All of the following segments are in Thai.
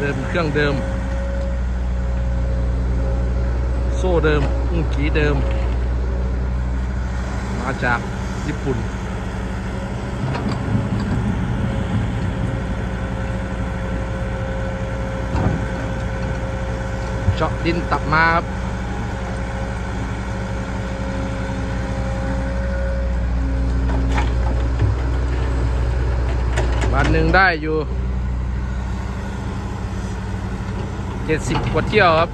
เดิม เครื่องเดิม โซ่เดิมอุ้งกีเดิม มาจากญี่ปุ่นเจาะดินตับมาครับวันหนึ่งได้อยู่ เจ็ดสิบกว่าเที่ยวครับ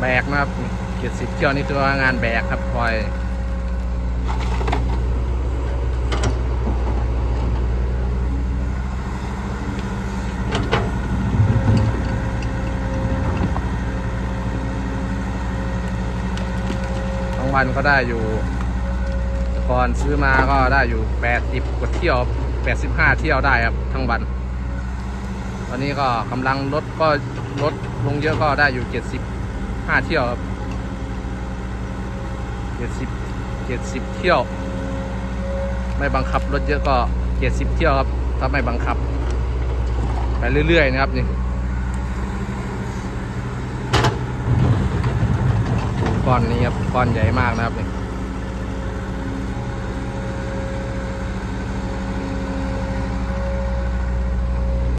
แบกนะครับเจ็ดสิบเที่ยวนี่คือว่างานแบกครับคอยทั้งวันก็ได้อยู่ก่อนซื้อมาก็ได้อยู่80กว่าเที่ยว 85 เที่ยวได้ครับทั้งวัน ตอนนี้ก็กำลังลดก็ลดลงเยอะก็ได้อยู่ 75 เที่ยวครับ70 70 เที่ยว ไม่บังคับรถเยอะก็ 70 เที่ยวครับ ถ้าไม่บังคับ ไปเรื่อย ๆ นะครับนี่ก้อนนี้ครับก้อนใหญ่มากนะครับนี่